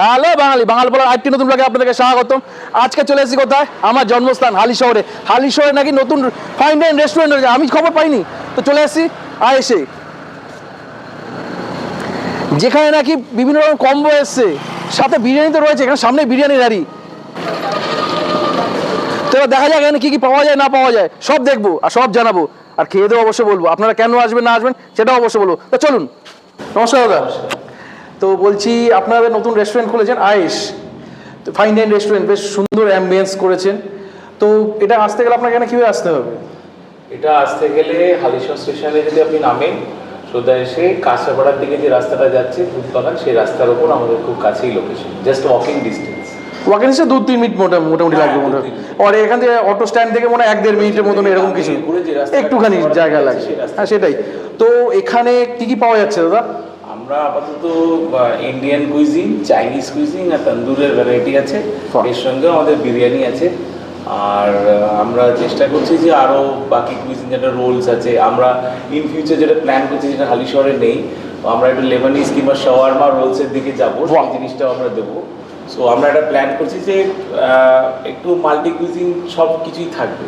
Hello বাঙালি, বাঙাল বলার আরেকটি নতুন ব্লগে আপনাদেরকে স্বাগতম। আজকে চলে এসেছি কোথায়? আমার জন্মস্থান, হালি শহরে। হালি শহরে নাকি নতুন ফাইন ডাইন রেস্টুরেন্ট হয়েছে আমি খবর পাইনি। তো চলে এসেছি আর এসে। যেখানে নাকি বিভিন্ন রকম কম্বো এসছে। সাথে বিরিয়ানি তো রয়েছে, এখানে সামনে বিরিয়ানি গাড়ি তো এবার দেখা যাক এখানে কী কী পাওয়া যায়, না পাওয়া যায়। সব দেখব আর সব জানাব। আর খেয়ে দেবো অবশ্যই বলব। আপনারা কেন আসবেন, না আসবেন, সেটাও অবশ্যই বলব। তা চলুন। নমস্কার দাদা। তো বলছি আপনারা নতুন রেস্টুরেন্ট খুলেছেন আয়েশ। তো ফাইন ডাইন রেস্টুরেন্ট বেশ সুন্দর অ্যাম্বিয়েন্স করেছেন। তো এটা আসতে গেলে আপনাকে এখানে কীভাবে আসতে হবে? এটা আসতে গেলে হালিশহর স্টেশনে যদি আপনি নামেন সোজা এসে কাঁচাপাড়ার দিকে যে রাস্তাটা যাচ্ছে দুধতলা সেই রাস্তার ওপর আমাদের খুব কাছেই লোকেশন জাস্ট ওয়াকিং ডিস্টেন্স ওয়াকেন এসে দু তিন মিনিট মোটা মোটামুটি লাগবে হ্যাঁ, মোটামুটি আর এখান থেকে অটো স্ট্যান্ড থেকে মনে হয় এক দেড় মিনিটের মতন এরকম কিছু। ঘুরে যে রাস্তাটা একটুখানি জায়গা দিকে লাগে হ্যাঁ সেটাই। তো এখানে কি কি পাওয়া যাচ্ছে দাদা? আমরা আপাতত ইন্ডিয়ান কুইজিং চাইনিজ কুইজিং আর তন্দুরের ভ্যারাইটি আছে। এর সঙ্গে আমাদের বিরিয়ানি আছে। আর আমরা চেষ্টা করছি যে আরও বাকি কুইজিং যেটা রোলস আছে আমরা ইন ফিউচার যেটা প্ল্যান করছি যেটা হালি শহরে নেই। আমরা একটু লেবানিজ কিংবা শাওয়ারমা রোলসের দিকে যাব। সেই জিনিসটাও আমরা দেবো। সো আমরা একটা প্ল্যান করছি যে একটু মাল্টি কুইজিং সব কিছুই থাকবে।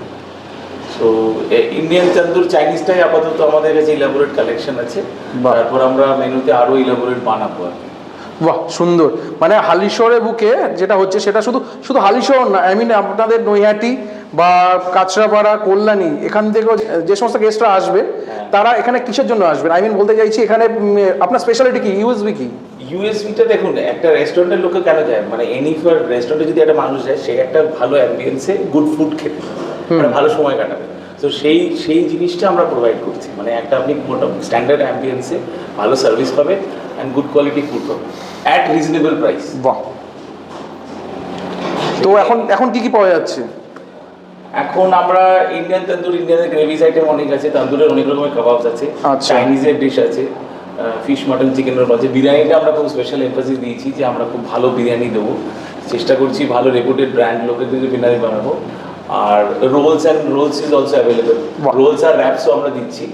সো ইন্ডিয়ান তন্দুর চাইনিজটাই আপাতত আমাদের কাছে ইলাবোরেট কালেকশন আছে। তারপর আমরা মেনুতে আরও ইলাবোরেট বানাবো আর কি। বাহ সুন্দর। মানে হালিশহরের বুকে যেটা হচ্ছে সেটা শুধু শুধু হালিশহর না আই মিন আপনাদের নৈহাটি বা কাঁচরাপাড়া কল্যাণী এখান থেকেও যে- যে সমস্ত গেস্টরা আসবে তারা এখানে কিসের জন্য আসবেন? আই মিন বলতে চাইছি এখানে আপনার স্পেশালিটি কি? ইউএসবি কি? ইউএসবিটা দেখুন একটা রেস্টুরেন্টের লোকে কেন যায়? মানে এনি ফর রেস্টুরেন্টে যদি একটা মানুষ যায় সে একটা ভালো অ্যাম্বিয়েন্সে গুড ফুড খেতে। মানে ভালো সময় কাটাবে। তো সেই সেই জিনিসটা আমরা প্রোভাইড করছি। মানে একটা আপনি মোটামুটি স্ট্যান্ডার্ড অ্যাম্বিয়েন্সে ভালো সার্ভিস পাবেন অ্যান্ড গুড কোয়ালিটি ফুড পাবেন অ্যাট রিজনেবল প্রাইস বাহ। তো এখন এখন কি কি পাওয়া যাচ্ছে? এখন আমরা ইন্ডিয়ান তন্দুর ইন্ডিয়ানের গ্রেভিস আইটেম অনেক আছে। তন্দুরের অনেক রকমের কাবাবস আছে। আচ্ছা। চাইনিজের ডিশ আছে। ফিশ মাটন চিকেনের আছে বিরিয়ানিটা আমরা খুব স্পেশাল এমফাসিস দিয়েছি যে আমরা খুব ভালো বিরিয়ানি দেবো। চেষ্টা করছি ভালো রেপুটেড ব্র্যান্ড লোকের দিয়ে বিরিয়ানি বানাবো। আর rolls and rolls is also available rolls আর র্যাপসও আমরা দিচ্ছি।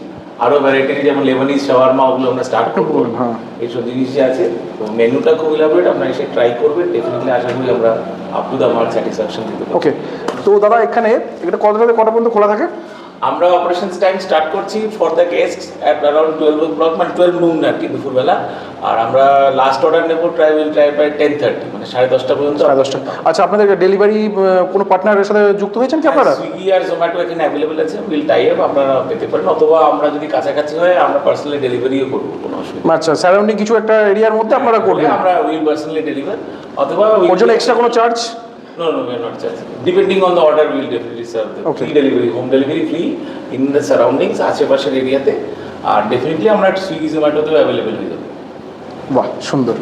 আরও ভ্যারাইটি যেমন লেবানিজ শাওয়ারমা ওগুলো আমরা স্টার্ট করব। হ্যাঁ। এইসব জিনিসই আছে। তো মেনুটা খুব ইলাবোরেট আপনারা এসে ট্রাই করবেন। ডেফিনেটলি আশা করি আমরা up to the mark satisfaction দিতে পারব। ওকে তো দাদা এখানে এটা কত থেকে কটা পর্যন্ত খোলা থাকে? আমরা অপারেশন টাইম স্টার্ট করছি for the guest at around twelve o'clock মানে টুয়েলভ নুন আর কি দুপুরবেলা। আর আমরা লাস্ট অর্ডার নেব ট্রাই উইল ট্রাই প্রায় টেন থার্টি মানে সাড়ে দশটা পর্যন্ত। সাড়ে দশটা। আচ্ছা আপনাদের ডেলিভারি কোনো পার্টনারের সাথে যুক্ত হয়েছেন কি আপনারা? সুইগি আর জোম্যাটো এখানে অ্যাভেলেবেল আছে উইল টাই আপ আপনারা পেতে পারেন। অথবা আমরা যদি কাছাকাছি হয় আমরা পার্সোনালি ডেলিভারিও করব কোনো অসুবিধা আচ্ছা সারাউন্ডিং কিছু একটা এরিয়ার মধ্যে আপনারা করবেন? আমরা উইল পার্সোনালি ডেলিভার অথবা ওর জন্য এক্সট্রা কোনো charge No, no, we're not charging. Depending on the order, we'll definitely serve the Okay. free delivery, home delivery free in the surroundings, আশেপাশের এরিয়াতে আর ডেফিনেটলি আমরা সুইগি জোম্যাটোতেও অ্যাভেলেবেল হয়ে যাবে। বাহ সুন্দর।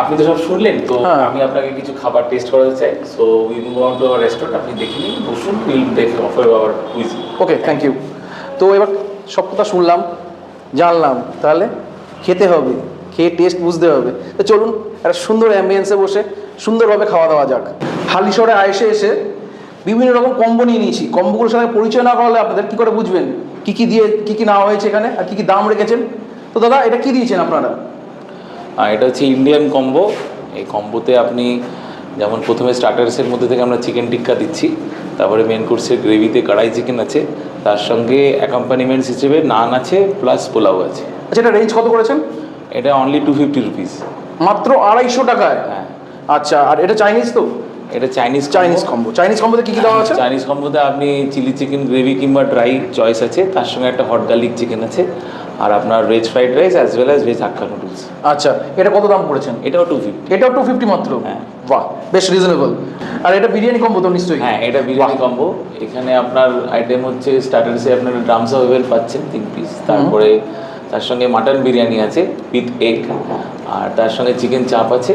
আপনি তো সব শুনলেন তো হ্যাঁ। আমি আপনাকে কিছু খাবার টেস্ট করাতে চাই। So we move on to our restaurant আপনি দেখে নিন বসুন will take offer our cuisine okay thank you তো এবার সব কথা শুনলাম জানলাম তাহলে খেতে হবে খেয়ে টেস্ট বুঝতে হবে। তো চলুন একটা সুন্দর অ্যাম্বিয়েন্সে বসে সুন্দরভাবে খাওয়া দাওয়া যাক। হালিশহরে আয়েসে এসে বিভিন্ন রকম কম্বো নিয়ে নিয়েছি। কম্বোগুলোর সাথে পরিচয় না করালে আপনাদের কী করে বুঝবেন? কী কী দিয়ে কী কী নেওয়া হয়েছে এখানে? আর কী কী দাম রেখেছেন? তো দাদা এটা কী দিয়েছেন আপনারা? এটা হচ্ছে ইন্ডিয়ান কম্বো এই কম্বোতে আপনি যেমন প্রথমে স্টার্টার্সের মধ্যে থেকে আমরা চিকেন টিক্কা দিচ্ছি তারপরে মেন কোর্সের গ্রেভিতে কড়াই চিকেন আছে তার সঙ্গে অ্যাকম্পানিমেন্টস হিসেবে নান আছে প্লাস পোলাও আছে। আচ্ছা এটা রেঞ্জ কত করেছেন? এটা অনলি টু ফিফটি রুপিস মাত্র আড়াইশো টাকায়? হ্যাঁ। আচ্ছা আর এটা চাইনিজ তো? এটা চাইনিজ চাইনিজ কম্বো চাইনিজ কম্বোতে কী কী দেওয়া আছে? চাইনিজ কম্বোতে আপনি চিলি চিকেন গ্রেভি কিংবা ড্রাই চয়েস আছে তার সঙ্গে একটা হট গার্লিক চিকেন আছে আর আপনার veg fried rice as well as veg hakka noodles আচ্ছা এটা কত দাম পড়েছেন? এটাও টু ফিফটি এটাও টু ফিফটি মাত্র? হ্যাঁ। বাহ বেশ রিজনেবল আর এটা বিরিয়ানি কম্বো তো নিশ্চয়ই? হ্যাঁ এটা বিরিয়ানি কম্বো এখানে আপনার আইটেম হচ্ছে স্টার্টার্সে আপনার ড্রামস অ্যাভেল পাচ্ছেন তিন পিস তারপরে তার সঙ্গে মাটন বিরিয়ানি আছে উইথ এগ আর তার সঙ্গে চিকেন চাপ আছে।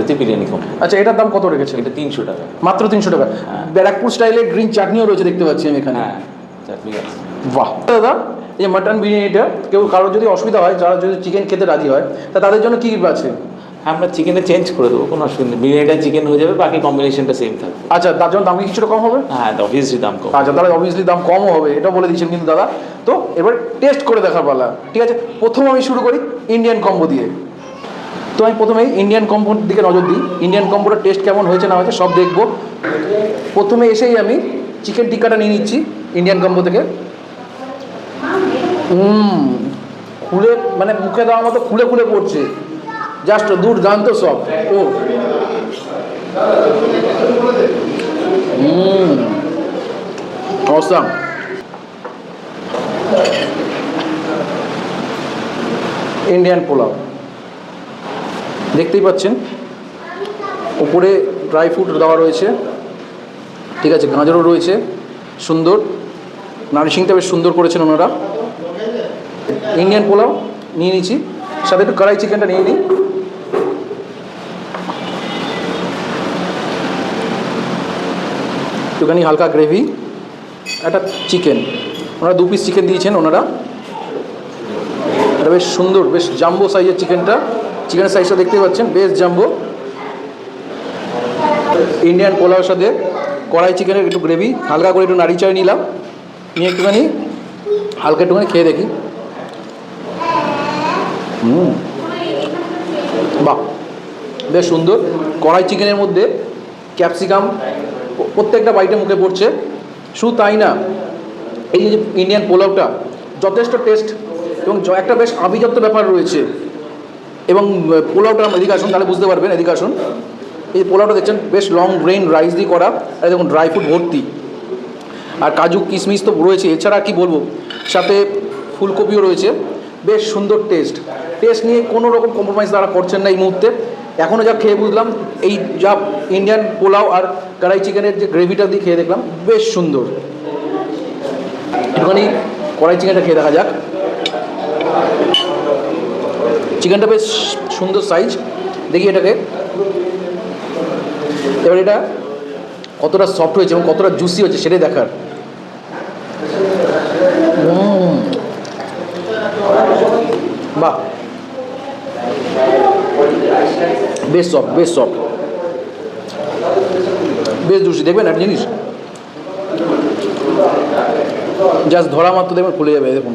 হচ্ছে বিরিয়ানি কম্বো আচ্ছা এটার দাম কত রেখেছেন? এটা তিনশো টাকা। মাত্র তিনশো টাকা। ব্যারাকপুর স্টাইলে গ্রিন চাটনিও রয়েছে দেখতে পাচ্ছি আমি এখানে। হ্যাঁ চাটনি আছে। বাহ। দাদা এই মাটন বিরিয়ানিটা কেউ কারোর যদি অসুবিধা হয় যারা যদি চিকেন খেতে রাজি হয় তা তাদের জন্য কি আছে? হ্যাঁ আমরা চিকেনে চেঞ্জ করে দেবো কোনো অসুবিধা নেই। বিরিয়ানিটা চিকেন হয়ে যাবে বাকি কম্বিনেশনটা সেম থাকবে। আচ্ছা তার জন্য দাম কি কিছুটা কম হবে? হ্যাঁ অবভিয়াসলি দাম কম। আচ্ছা তাহলে অবভিয়াসলি দাম কমও হবে এটা বলে দিচ্ছেন কিন্তু দাদা। তো এবার টেস্ট করে দেখার পালা। ঠিক আছে প্রথম আমি শুরু করি ইন্ডিয়ান কম্বো দিয়ে। তো আমি প্রথমেই ইন্ডিয়ান কম্পোর দিকে নজর দিই। ইন্ডিয়ান কম্পোটার টেস্ট কেমন হয়েছে, না হয়েছে, সব দেখব। প্রথমে এসেই আমি চিকেন টিক্কাটা নিয়ে নিচ্ছি ইন্ডিয়ান কম্পো থেকে। হুম, খুলে মানে মুখে দেওয়ার মতো খুলে খুলে পড়ছে। জাস্ট দূর দুর্দান্ত সব। ও। হুম ইন্ডিয়ান পোলাও। দেখতেই পাচ্ছেন। উপরে ড্রাই ফ্রুট দেওয়া রয়েছে। ঠিক আছে, গাজরও রয়েছে। সুন্দর। নারিশিংটা বেশ সুন্দর করেছেন ওনারা। ইন্ডিয়ান পোলাও নিয়ে নিচ্ছি। সাথে একটু কড়াই চিকেনটা নিয়ে নিই। একটুখানি হালকা গ্রেভি একটা চিকেন ওনারা দু পিস চিকেন দিয়েছেন ওনারা। এটা বেশ সুন্দর, বেশ জাম্বো সাইজের চিকেনটা চিকেনের সাইজটা দেখতেই পাচ্ছেন, বেশ জাম্বো ইন্ডিয়ান পোলাওর সাথে কড়াই চিকেনের একটু গ্রেভি হালকা করে একটু নাড়ি চাই নিলাম। নিয়ে একটুখানি হালকা একটুখানি খেয়ে দেখি। হুম। বাহ, বেশ সুন্দর। কড়াই চিকেনের মধ্যে ক্যাপসিকাম প্রত্যেকটা বাইটে মুখে পড়ছে। শুধু তাই না, এই যে ইন্ডিয়ান পোলাওটা যথেষ্ট টেস্ট এবং একটা বেশ আভিজাত্য ব্যাপার রয়েছে। এবং পোলাওটা এদিকে আসুন তাহলে বুঝতে পারবেন এদিকে আসুন এই পোলাওটা দেখছেন, বেশ লং গ্রেন রাইস দিয়ে করা। আর দেখুন ড্রাই ফ্রুট ভর্তি। আর কাজু, কিশমিশ তো রয়েছে। এছাড়া কি বলব? সাথে ফুলকপিও রয়েছে। বেশ সুন্দর টেস্ট টেস্ট নিয়ে কোনো রকম কম্প্রোমাইজ তারা করছেন না এই মুহূর্তে। এখনও যা খেয়ে বুঝলাম, এই যা ইন্ডিয়ান পোলাও আর কড়াই চিকেনের যে গ্রেভিটা দিয়ে খেয়ে দেখলাম, বেশ সুন্দর। একটুখানি কড়াই চিকেনটা খেয়ে দেখা যাক। চিকেনটা বেশ সুন্দর সাইজ দেখি এটাকে। এবার এটা কতটা সফট হয়েছে এবং কতটা জুসি হয়েছে সেটাই দেখার। বাহ। বেশ সফট বেশ সফট বেশ জুসি দেখবেন একটা জিনিস? জাস্ট ধরা মাত্র দেখবেন খুলে যাবে, দেখুন।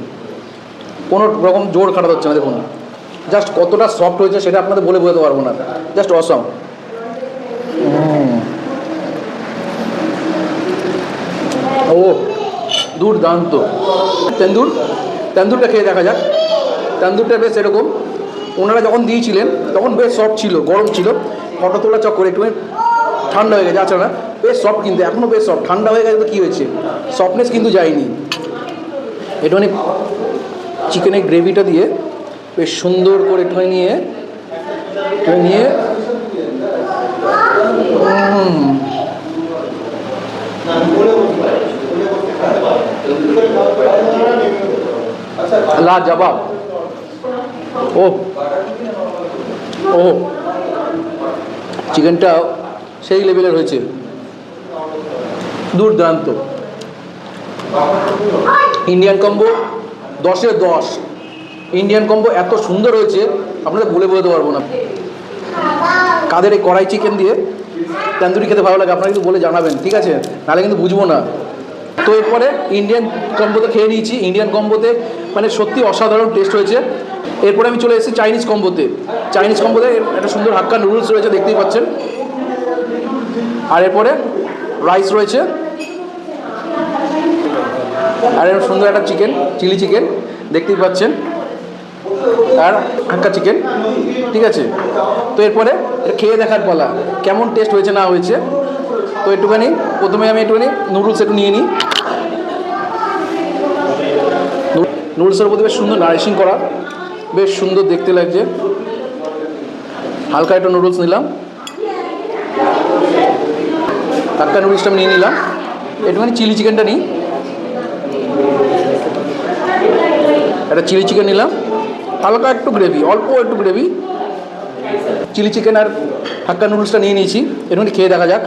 কোনো রকম জোর খাটাতে হচ্ছে না, দেখুন। জাস্ট কতটা সফট হয়েছে সেটা আপনাদের বলে বোঝাতে পারব না। জাস্ট অসম ও, দুর্দান্ত। তেন্দুর তেন্দুরটা খেয়ে দেখা যাক। তেন্দুরটা বেশ এরকম। ওনারা যখন দিয়েছিলেন, তখন বেশ সফট ছিল, গরম ছিল। ফটো তোলা চক্করে একটু ঠান্ডা হয়ে গেছে আচ্ছা না। বেশ সফট কিন্তু এখনও বেশ সফট ঠান্ডা হয়ে গেছে তো কী হয়েছে? সফটনেস কিন্তু যায়নি। এটা একটুখানি চিকেনের গ্রেভিটা দিয়ে বেশ সুন্দর করে একটুখানি নিয়ে একটুখানি নিয়ে। লা জবাব। ও। ও। চিকেনটা সেই লেভেলের হয়েছে। দুর্দান্ত। ইন্ডিয়ান কম্বো দশের দশ। ইন্ডিয়ান কম্বো এত সুন্দর হয়েছে, আপনাদের বলে বোঝাতে পারব না। কাদের এই কড়াই চিকেন দিয়ে তন্দুরি খেতে ভালো লাগে, আপনারা কিন্তু বলে জানাবেন, ঠিক আছে? নাহলে কিন্তু বুঝব না। তো এরপরে ইন্ডিয়ান কম্বোতে খেয়ে নিয়েছি। ইন্ডিয়ান কম্বোতে মানে সত্যি অসাধারণ টেস্ট হয়েছে। এরপরে আমি চলে এসেছি চাইনিজ কম্বোতে চাইনিজ কম্বোতে একটা সুন্দর হাক্কা নুডলস রয়েছে, দেখতেই পাচ্ছেন। আর এরপরে রাইস রয়েছে। আর সুন্দর একটা চিকেন চিলি চিকেন দেখতেই পাচ্ছেন। আর হাক্কা চিকেন ঠিক আছে? তো এরপরে খেয়ে দেখার পালা, কেমন টেস্ট হয়েছে না হয়েছে? তো একটুখানি, প্রথমে আমি একটুখানি নুডলস একটু নিয়ে নিই। নুডলসের মধ্যে বেশ সুন্দর নারিশিং করা, বেশ সুন্দর দেখতে লাগছে। হালকা একটু নুডলস নিলাম। হাক্কা নুডলসটা আমি নিয়ে নিলাম। একটুখানি চিলি চিকেনটা নিই। একটা চিলি চিকেন নিলাম। হালকা একটু গ্রেভি অল্প একটু গ্রেভি চিলি চিকেন আর হাক্কা নুডলসটা নিয়ে নিয়েছি। একটুখানি খেয়ে দেখা যাক।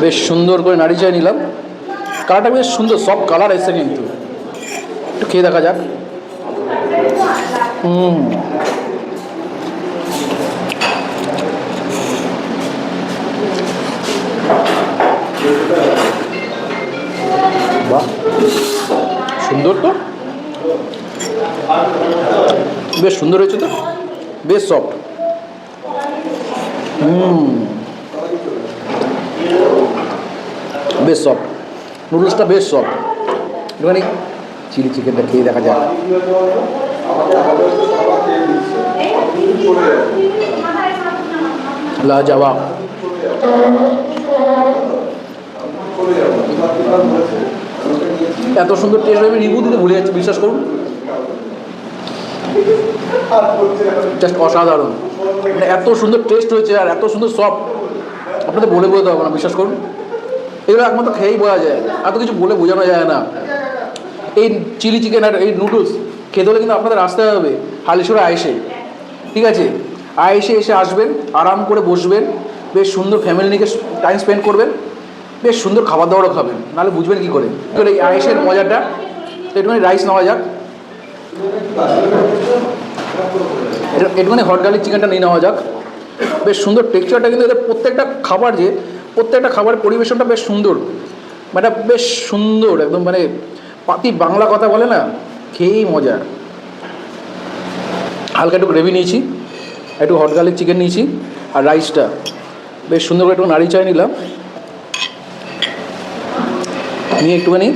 বেশ সুন্দর করে নাড়ি চাই নিলাম। কালারটা বেশ সুন্দর সব কালার এসছে কিন্তু। একটু খেয়ে দেখা যাক। হুম। বাহ। সুন্দর তো? বেশ সুন্দর হয়েছে তো? বেশ সফট হুম। বেশ সফট নুডলসটা বেশ সফট একটুখানি চিলি চিকেনটা খেয়ে দেখা যাক। লাজবাব। এত সুন্দর টেস্ট আমি রিভিউ দিতে ভুলে যাচ্ছি, বিশ্বাস করুন। জাস্ট অসাধারণ। মানে এত সুন্দর টেস্ট হয়েছে আর এত সুন্দর সফট আপনাদের বলে বোঝাতে হবে না, বিশ্বাস করুন। এগুলো একমাত্র খেয়েই বোঝা যায়। এত কিছু বলে বোঝানো যায় না। এই চিলি চিকেন আর এই নুডলস খেতে হলে কিন্তু আপনাদের আসতে হবে হালিশোরা আইসে ঠিক আছে? আইসে এসে আসবেন, আরাম করে বসবেন, বেশ সুন্দর ফ্যামিলি নিয়ে টাইম স্পেন্ড করবেন। বেশ সুন্দর খাবার দাবারও খাবেন, নাহলে বুঝবেন কী করে। এই আইসের মজাটা একটুখানি রাইস নেওয়া যাক। একটুখানি হট গার্লিক চিকেনটা নিয়ে নেওয়া যাক। বেশ সুন্দর টেক্সচারটা কিন্তু এদের প্রত্যেকটা খাবার যে, প্রত্যেকটা খাবারের পরিবেশনটা বেশ সুন্দর। মানে বেশ সুন্দর, একদম মানে পাতি বাংলা কথা বলে না, খেয়েই মজা। হালকা একটু গ্রেভি নিয়েছি, একটু হট গার্লিক চিকেন নিয়েছি, আর রাইসটা বেশ সুন্দর করে একটু নাড়ি চাই নিলাম। নিয়ে একটুখানি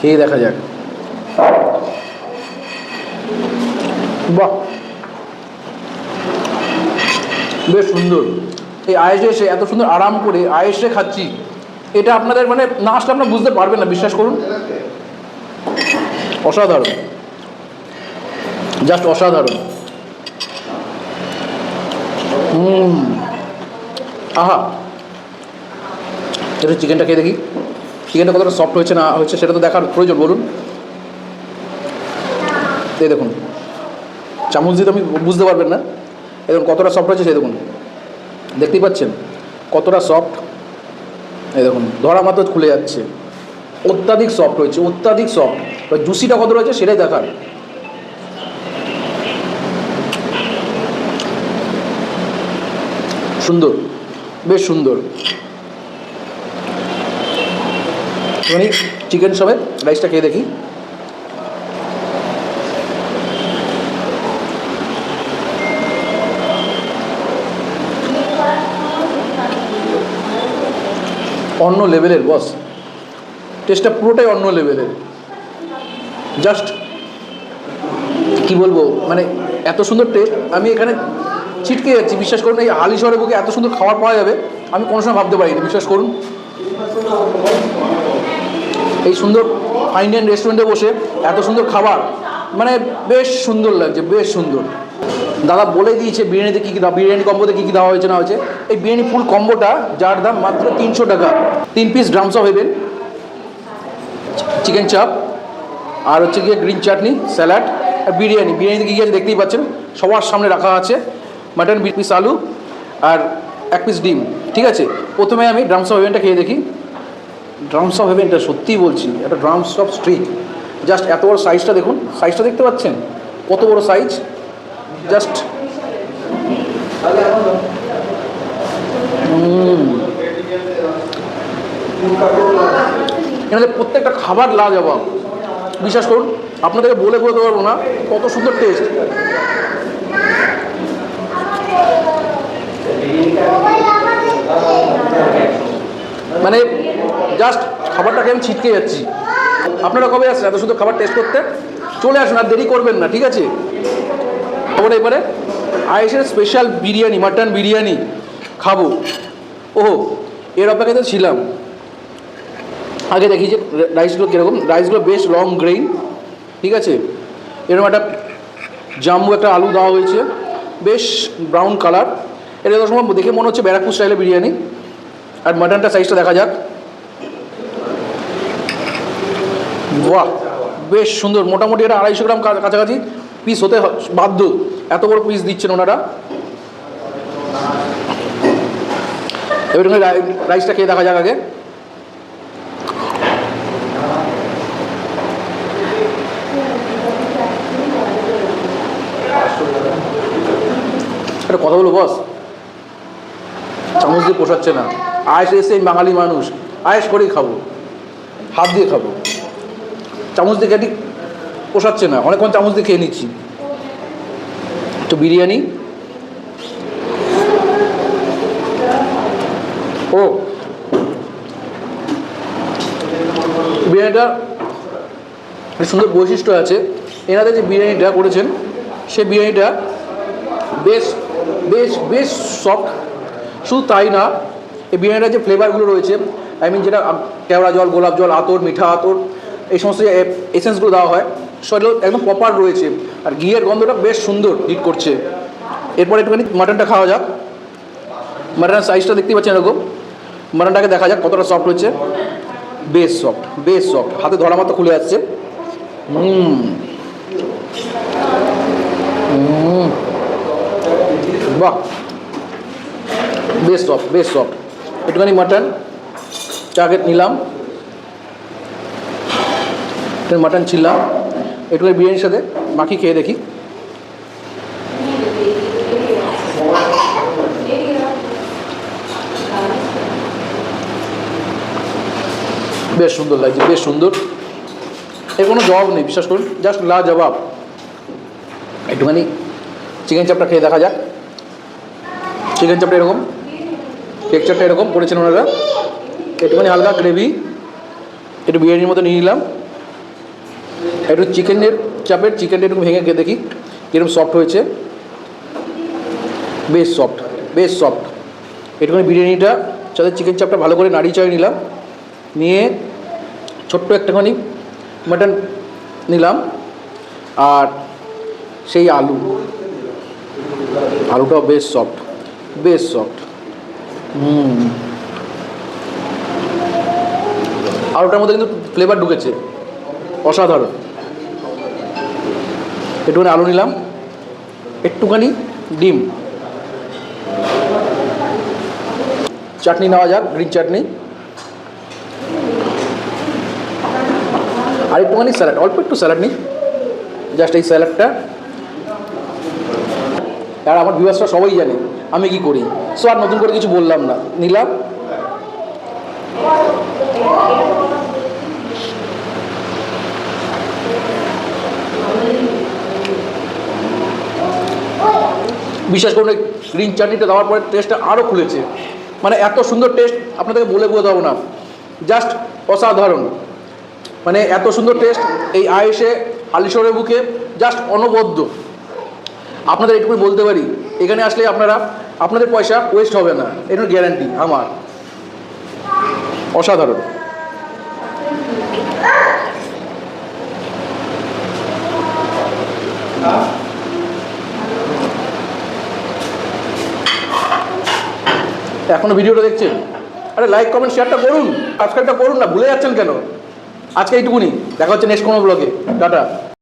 খেয়ে দেখা যাক। বাহ। বেশ সুন্দর। এই আয়েসে এসে এত সুন্দর আরাম করে আয়েসে খাচ্ছি, এটা আপনাদের মানে না আসলে আপনারা বুঝতে পারবেন না, বিশ্বাস করুন। অসাধারণ। জাস্ট অসাধারণ। হুম। আহা। একটু চিকেনটা খেয়ে দেখি। চিকেনটা কতটা সফট হয়েছে না হয়েছে সেটা তো দেখার প্রয়োজন, বলুন। এই দেখুন, চামচ দিয়ে তো আমি বুঝতে পারবেন না। এখন কতটা সফট হয়েছে সেই দেখুন। দেখতেই পাচ্ছেন, কতটা সফট এই দেখুন, ধরা মাত্র খুলে যাচ্ছে। অত্যাধিক সফট হয়েছে, অত্যাধিক সফট জুসিটা কত রয়েছে সেটাই দেখার। সুন্দর, বেশ সুন্দর। মানে চিকেন সবে রাইসটা খেয়ে দেখি। অন্য লেভেলের বস টেস্টটা পুরোটাই অন্য লেভেলের জাস্ট কি বলব মানে এত সুন্দর টেস্ট আমি এখানে ছিটকে যাচ্ছি, বিশ্বাস করুন এই হালিশহরের বুকে এত সুন্দর খাবার পাওয়া যাবে, আমি কোনো সময় ভাবতে পারিনি, বিশ্বাস করুন। এই সুন্দর ফাইন অ্যান্ড রেস্টুরেন্টে বসে এত সুন্দর খাবার মানে বেশ সুন্দর লাগছে, বেশ সুন্দর। দাদা বলে দিয়েছে বিরিয়ানিতে কী কী বিরিয়ানি কম্বোতে কী কী দেওয়া হয়েছে না হয়েছে। এই বিরিয়ানি ফুল কম্বোটা, যার দাম মাত্র তিনশো টাকা। তিন piece drums of heaven chicken chaap আর হচ্ছে গিয়ে গ্রিন চাটনি স্যালাড আর বিরিয়ানি। বিরিয়ানিতে কী কী আছে দেখতেই পাচ্ছেন? সবার সামনে রাখা আছে মাটন পিস আলু, আর এক পিস ডিম। ঠিক আছে? প্রথমে আমি ড্রামস অফ হেভেনটা খেয়ে দেখি। ড্রামস অফ হেভেনটা সত্যিই বলছি, একটা ড্রামস অফ স্ট্রিট জাস্ট এত বড় সাইজটা দেখুন সাইজটা দেখতে পাচ্ছেন? কত বড় সাইজ জাস্ট এখানে প্রত্যেকটা খাবার লাজবাব। বিশ্বাস করুন, আপনাদেরকে বলে বলতে পারব না, কত সুন্দর টেস্ট মানে জাস্ট খাবারটাকে আমি ছিটকে যাচ্ছি। আপনারা কবে আসছেন? এত সুন্দর খাবার টেস্ট করতে? চলে আসুন, আর দেরি করবেন না, ঠিক আছে? খবর এবারে আয়েসের স্পেশাল বিরিয়ানি মাটন বিরিয়ানি খাব। ওহো, এর অপেক্ষায় তো ছিলাম। আগে দেখি যে রাইসগুলো কীরকম। রাইসগুলো বেশ লং গ্রেইন ঠিক আছে? এরকম একটা জাম্বু, একটা আলু দেওয়া হয়েছে। বেশ ব্রাউন কালার এটা সময় দেখে মনে হচ্ছে ব্যারাকপুর স্টাইলের বিরিয়ানি। আর মাটনটা সাইজটা দেখা যাক। বাহ বেশ সুন্দর। মোটামুটি এটা আড়াইশো গ্রাম কাছাকাছি পিস হতে বাধ্য। এত বড় পিস দিচ্ছেন ওনারা। রাইসটা খেয়ে দেখা যাক আগে। একটা কথা বলো বস চামচ দিয়ে পোষাচ্ছে না। আয়েস এসে বাঙালি মানুষ। আয়েস করেই খাব। হাত দিয়ে খাব। চামচ দিয়ে কাটি পোষাচ্ছে না। অনেকক্ষণ চামচ দিয়ে খেয়ে নিচ্ছি তো বিরিয়ানি। ও। বিরিয়ানিটা সুন্দর বৈশিষ্ট্য আছে। এনাদের যে বিরিয়ানিটা করেছেন সেই বিরিয়ানিটা বেশ বেশ বেশ সফট শুধু তাই না, এই বিরিয়ানিটার যে ফ্লেভারগুলো রয়েছে আই মিন যেটা কেওড়া জল, গোলাপ জল, আতর, মিঠা আতর এই সমস্ত যে এসেন্সগুলো দেওয়া হয়, সেগুলো একদম প্রপার রয়েছে। আর ঘিয়ের গন্ধটা বেশ সুন্দর হিট করছে। এরপর একটুখানি মাটনটা খাওয়া যাক। মাটনের সাইজটা দেখতে পাচ্ছেন এরকম। মাটনটাকে দেখা যাক কতটা সফট হচ্ছে। বেশ সফট বেশ সফট হাতে ধরা মতো খুলে যাচ্ছে বাহ। বেশ সফট বেশ সফট একটুখানি মাটন চাকে নিলাম। একটু মাটন ছিললাম একটুখানি বিরিয়ানির সাথে মাখি খেয়ে দেখি। বেশ সুন্দর লাগছে, বেশ সুন্দর। এর কোনো জবাব নেই, বিশ্বাস করুন জাস্ট লা জবাব একটুখানি চিকেন চাপটা খেয়ে দেখা যাক। চিকেন চাপটা এরকম টেক্সচারটা এরকম করেছেন ওনারা। একটুখানি হালকা গ্রেভি একটু বিরিয়ানির মতো নিয়ে নিলাম। একটু চিকেনের চাপের চিকেনটা একটু ভেঙে খেয়ে দেখি কীরকম সফট হয়েছে। বেশ সফট বেশ সফট একটুখানি বিরিয়ানিটা, সাথে চিকেন চাপটা ভালো করে নাড়িয়ে চাড়িয়ে নিলাম। নিয়ে ছোট্ট একটাখানি মাটন নিলাম। আর সেই আলু। আলুটাও বেশ সফট বেশ সফট হুম। আলুটার মধ্যে কিন্তু ফ্লেভার ঢুকেছে। অসাধারণ। একটুখানি আলু নিলাম। একটুখানি ডিম। চাটনি নেওয়া যাক, গ্রিন চাটনি। আর একটুখানি স্যালাড, অল্প একটু স্যালাড নিই। জাস্ট এই স্যালাডটা। আর আমার ভিউয়ার্সরা সবাই জানে আমি কি করি। সো আর নতুন করে কিছু বললাম না। নিলাম। বিশেষ করে গ্রিন চাটনিটা দেওয়ার পরে টেস্টটা আরও খুলেছে। মানে এত সুন্দর টেস্ট আপনাদেরকে বলে বোঝাতে পারব না। জাস্ট অসাধারণ। মানে এত সুন্দর টেস্ট এই আয়েসে আলিশরের বুকে জাস্ট অনবদ্য। আপনাদের এটুকুই বলতে পারি, এখানে আসলে আপনারা, আপনাদের পয়সা ওয়েস্ট হবে না। এটার গ্যারান্টি আমার। অসাধারণ। এখনও ভিডিওটা দেখছেন? আরে লাইক কমেন্ট শেয়ারটা করুন। সাবস্ক্রাইবটা করুন না, ভুলে যাচ্ছেন কেন? আজকে এইটুকুনি। দেখা হচ্ছে নেক্সট কোনো ব্লগে টাটা।